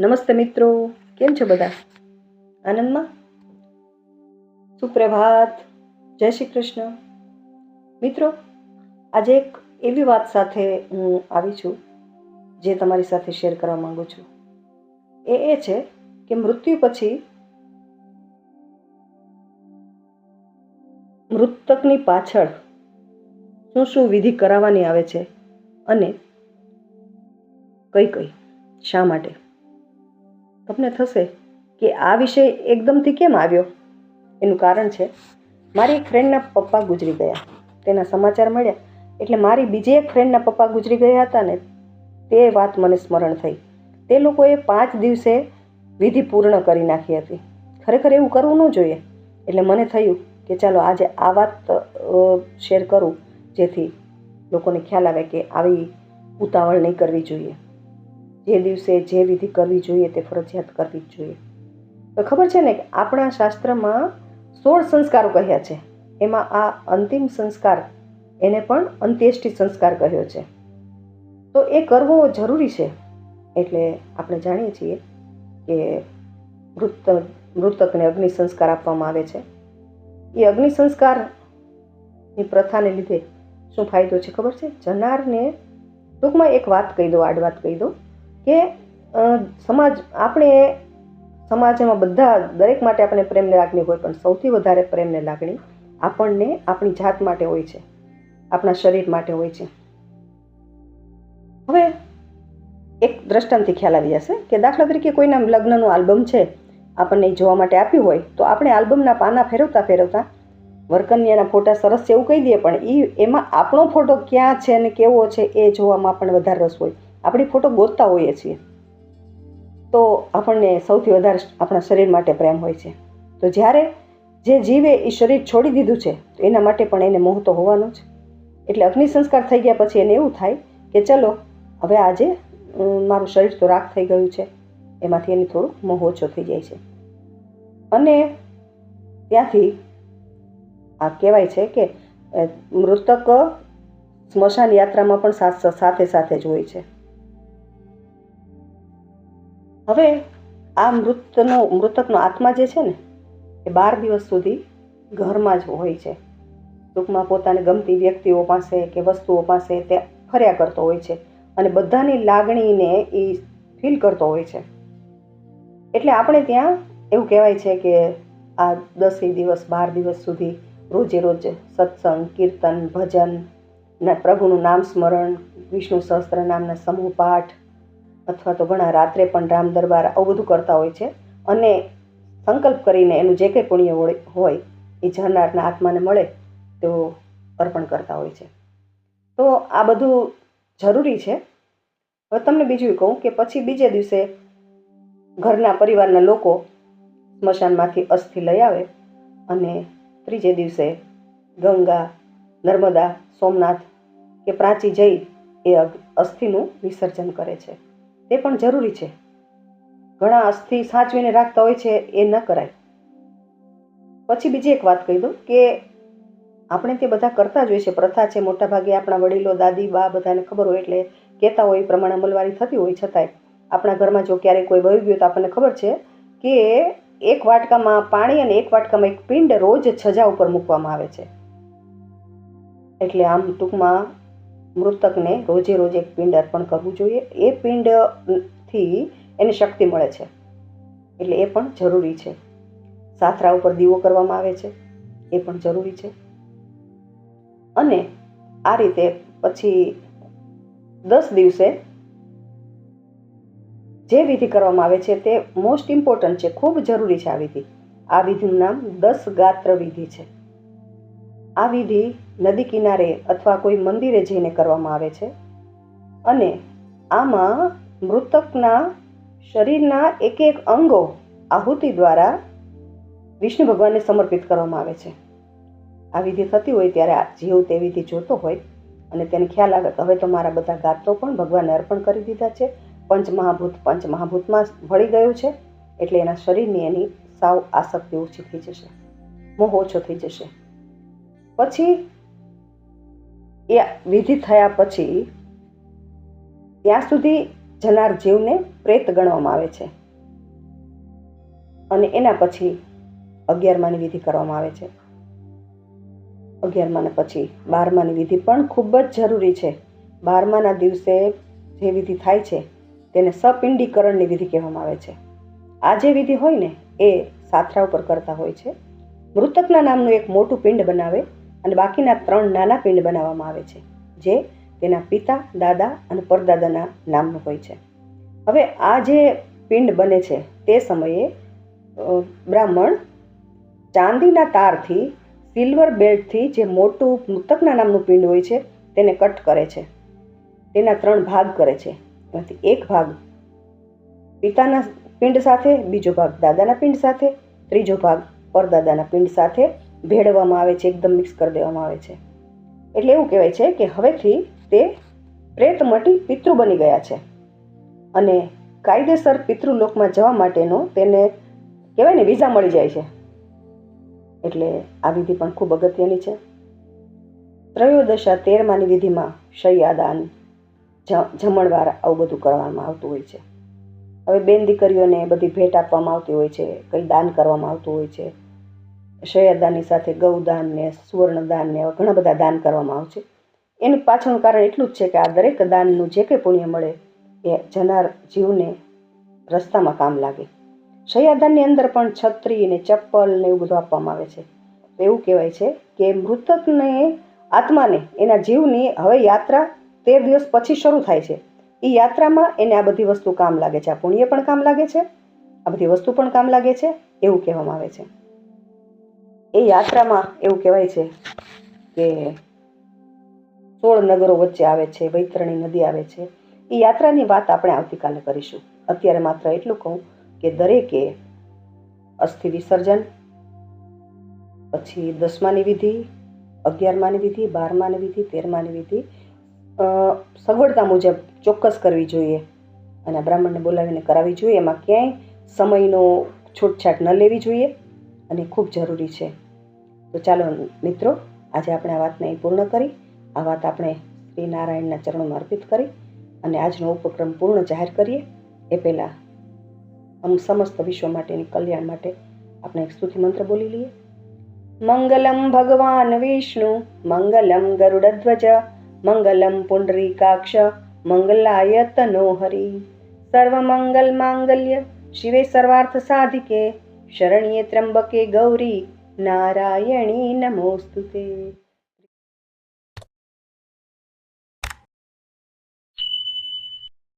નમસ્તે મિત્રો, કેમ છો બધા? આનંદમાં? સુપ્રભાત. જય શ્રી કૃષ્ણ. મિત્રો, આજે એક એવી વાત સાથે હું આવી છું, જે તમારી સાથે શેર કરવા માંગુ છું. એ એ છે કે મૃત્યુ પછી મૃતકની પાછળ શું શું વિધિ કરાવવાની આવે છે અને કઈ કઈ, શા માટે? તમને થશે કે આ વિષય એકદમથી કેમ આવ્યો? એનું કારણ છે, મારી એક ફ્રેન્ડના પપ્પા ગુજરી ગયા. તેના સમાચાર મળ્યા. એટલે મારી બીજી એક ફ્રેન્ડના પપ્પા ગુજરી ગયા હતા ને, તે વાત મને સ્મરણ થઈ. તે લોકોએ પાંચ દિવસે વિધિ પૂર્ણ કરી નાખી હતી. ખરેખર એવું કરવું ન જોઈએ. એટલે મને થયું કે ચાલો આજે આ વાત શેર કરું, જેથી લોકોને ખ્યાલ આવે કે આવી ઉતાવળ નહીં કરવી જોઈએ. જે દિવસે જે વિધિ કરવી જોઈએ તે ફરજિયાત કરવી જ જોઈએ. તો ખબર છે ને કે આપણા શાસ્ત્રમાં સોળ સંસ્કારો કહ્યા છે. એમાં આ અંતિમ સંસ્કાર એને પણ અંત્યેષ્ટિ સંસ્કાર કહ્યો છે. તો એ કરવો જરૂરી છે. એટલે આપણે જાણીએ છીએ કે મૃત મૃતકને અગ્નિ સંસ્કાર આપવામાં આવે છે. એ અગ્નિ સંસ્કારની પ્રથાને લીધે શું ફાયદો છે ખબર છે? જનારને ટૂંકમાં એક વાત કહી દો આડ વાત કહી દો. કે સમાજ, આપણે સમાજમાં બધા દરેક માટે આપણે પ્રેમને લાગણી હોય, પણ સૌથી વધારે પ્રેમને લાગણી આપણને આપણી જાત માટે હોય છે, આપણા શરીર માટે હોય છે. હવે એક દ્રષ્ટાંતથી ખ્યાલ આવી જશે કે દાખલા તરીકે કોઈના લગ્નનું આલ્બમ છે, આપણને જોવા માટે આપ્યું હોય, તો આપણે આલ્બમના પાના ફેરવતા ફેરવતા વરકન્યાના ફોટા સરસ એવું કહી દઈએ, પણ એ એમાં આપણો ફોટો ક્યાં છે અને કેવો છે એ જોવામાં આપણને વધારે રસ હોય. આપણી ફોટો ગોતતા હોઈએ છીએ. તો આપણને સૌથી વધારે આપણા શરીર માટે પ્રેમ હોય છે. તો જ્યારે જે જીવે એ શરીર છોડી દીધું છે, તો એના માટે પણ એને મોહ તો હોવાનો જ. એટલે અગ્નિ સંસ્કાર થઈ ગયા પછી એને એવું થાય કે ચલો, હવે આજે મારું શરીર તો રાખ થઈ ગયું છે. એમાંથી એને થોડું મોહ ઓછો થઈ જાય છે. અને ત્યાંથી આ કહેવાય છે કે મૃતક સ્મશાન યાત્રામાં પણ સાથે સાથે જ હોય છે. હવે આ મૃતનો, મૃતકનો આત્મા જે છે ને, એ બાર દિવસ સુધી ઘરમાં જ હોય છે. ટૂંકમાં પોતાને ગમતી વ્યક્તિઓ પાસે કે વસ્તુઓ પાસે તે ફર્યા કરતો હોય છે અને બધાની લાગણીને એ ફીલ કરતો હોય છે. એટલે આપણે ત્યાં એવું કહેવાય છે કે આ દસેય દિવસ, બાર દિવસ સુધી રોજે રોજ સત્સંગ, કીર્તન, ભજન પ્રભુનું નામ સ્મરણ, વિષ્ણુ સહસ્ત્ર નામના સમૂહ પાઠ અથવા તો ઘણા રાત્રે પણ રામ દરબાર આવું બધું કરતા હોય છે. અને સંકલ્પ કરીને એનું જે કંઈ પુણ્ય હોય એ જનારના આત્માને મળે તેઓ અર્પણ કરતા હોય છે. તો આ બધું જરૂરી છે. હવે તમને બીજું કહું કે પછી બીજે દિવસે ઘરના પરિવારના લોકો સ્મશાનમાંથી અસ્થિ લઈ આવે અને ત્રીજે દિવસે ગંગા, નર્મદા, સોમનાથ કે પ્રાચી જઈ એ અસ્થિનું વિસર્જન કરે છે. તે પણ જરૂરી છે. ઘણા અસ્થિ સાચવીને રાખતા હોય છે એ ન કરાય. પછી બીજી એક વાત કહી દઉં કે આપણે તે બધા કરતા જ હોય છે. પ્રથા છે, મોટાભાગે આપણા વડીલો, દાદી, બા બધાને ખબર હોય એટલે કહેતા હોય, એ પ્રમાણે અમલવારી થતી હોય છતાંય. આપણા ઘરમાં જો ક્યારેક કોઈ વહી ગયું તો આપણને ખબર છે કે એક વાટકામાં પાણી અને એક વાટકામાં એક પિંડ રોજ છજા ઉપર મૂકવામાં આવે છે. એટલે આમ ટૂંકમાં મૃતકને રોજે રોજ એક પિંડ અર્પણ કરવું જોઈએ. એ પિંડથી એને શક્તિ મળે છે. એટલે એ પણ જરૂરી છે. સાથરા ઉપર દીવો કરવામાં આવે છે. એ પણ જરૂરી છે. અને આ રીતે પછી દસ દિવસે જે વિધિ કરવામાં આવે છે તે મોસ્ટ ઇમ્પોર્ટન્ટ છે. ખૂબ જરૂરી છે આ વિધિ. આ વિધિનું નામ દસ ગાત્ર વિધિ છે. આ વિધિ નદી કિનારે અથવા કોઈ મંદિરે જઈને કરવામાં આવે છે? અને આમાં મૃતકના શરીરના એક એક અંગો આહુતિ દ્વારા વિષ્ણુ ભગવાનને સમર્પિત કરવામાં આવે છે. આ વિધિ થતી હોય ત્યારે આ જીવ તે વિધિ જોતો હોય અને તેને ખ્યાલ આવે કે હવે તો મારા બધા ગાતો પણ ભગવાનને અર્પણ કરી દીધા છે. પંચમહાભૂત પંચમહાભૂતમાં ભળી ગયું છે એટલે એના શરીરની એની સાવ આસક્તિ ઓછી થઈ જશે. મોહ ઓછો થઈ જશે. પછી એ વિધિ થયા પછી ત્યાં સુધી જનાર જીવને પ્રેત ગણવામાં આવે છે. અને એના પછી અગિયારમાની વિધિ કરવામાં આવે છે. અગિયારમાને પછી બારમાની વિધિ પણ ખૂબ જ જરૂરી છે. બારમાના દિવસે જે વિધિ થાય છે, તેને સપિંડીકરણની વિધિ કહેવામાં આવે છે. આ જે વિધિ હોય ને, એ સાથરા ઉપર કરતા હોય છે. મૃતકના નામનું એક મોટું પિંડ બનાવે અને બાકીના ત્રણ નાના પિંડ બનાવવામાં આવે છે, જે તેના પિતા, દાદા અને પરદાદાના નામનું હોય છે. હવે આ જે પિંડ બને છે, તે સમયે બ્રાહ્મણ ચાંદીના તારથી સિલ્વર બેલ્ટથી જે મોટું મૃતકના નામનું પિંડ હોય છે, તેને કટ કરે છે. તેના ત્રણ ભાગ કરે છે. એમાંથી એક ભાગ પિતાના પિંડ સાથે, બીજો ભાગ દાદાના પિંડ સાથે, ત્રીજો ભાગ પરદાદાના પિંડ સાથે ભેળવવામાં આવે છે, એકદમ મિક્સ કરી દેવામાં આવે છે. એટલે એવું કહેવાય છે કે હવેથી તે પ્રેત મટી પિતૃ બની ગયા છે. અને કાયદેસર પિતૃલોકમાં જવા માટેનો તેને કહેવાય ને વિઝા મળી જાય છે. એટલે આ વિધિ પણ ખૂબ અગત્યની છે. ત્રયોદશા તેરમાની વિધિમાં શૈયાદાન જમણવાર આવું બધું કરવામાં આવતું હોય છે. હવે બેન દીકરીઓને બધી ભેટ આપવામાં આવતી હોય છે, કંઈ દાન કરવામાં આવતું હોય છે. શયદાનની સાથે ગૌદાન ને સુવર્ણદાન ને ઘણા બધા દાન કરવામાં આવે છે. એનું પાછળનું કારણ એટલું જ છે કે આ દરેક દાનનું જે કંઈ પુણ્ય મળે એ જનાર જીવને રસ્તામાં કામ લાગે. શયાદાનની અંદર પણ છત્રી ને ચપ્પલ ને એવું બધું આપવામાં આવે છે. એવું કહેવાય છે કે મૃતકને આત્માને, એના જીવની હવે યાત્રા તેર દિવસ પછી શરૂ થાય છે. એ યાત્રામાં એને આ બધી વસ્તુ કામ લાગે છે. આ પુણ્ય પણ કામ લાગે છે. આ બધી વસ્તુ પણ કામ લાગે છે. એવું કહેવામાં આવે છે. એ યાત્રામાં એવું કહેવાય છે કે સોળ નગરો વચ્ચે આવે છે વૈતરણી નદી આવે છે. એ યાત્રાની વાત આપણે આવતીકાલે કરીશું. અત્યારે માત્ર એટલું કહું કે દરેકે અસ્થિ વિસર્જન, પછી દસમાની વિધિ, અગિયારમાની વિધિ, બારમાની વિધિ, તેરમાની વિધિ સગવડતા મુજબ ચોક્કસ કરવી જોઈએ અને બ્રાહ્મણને બોલાવીને કરાવવી જોઈએ. એમાં ક્યાંય સમયનો છૂટછાટ ન લેવી જોઈએ. અને ખૂબ જરૂરી છે. તો ચાલો મિત્રો, આજે આપણે આ વાતને પૂર્ણ કરી. આ વાત આપણે શ્રી નારાયણના ચરણોમાં અર્પિત કરી અને આજનો ઉપક્રમ પૂર્ણ જાહેર કરીએ. એ પહેલાં આમ સમસ્ત વિશ્વ માટેની કલ્યાણ માટે આપણે એક સ્તુતિ મંત્ર બોલી લઈએ. મંગલમ ભગવાન વિષ્ણુ, મંગલમ ગરુડધ્વજ, મંગલમ પુંડરીકાક્ષ મંગલાય તનો હરિ. સર્વમંગલ માંગલ્ય, શિવે સર્વાર્થ સાધિકે शरण्ये त्र्यंबके गौरी नारायणी नमोस्तुते.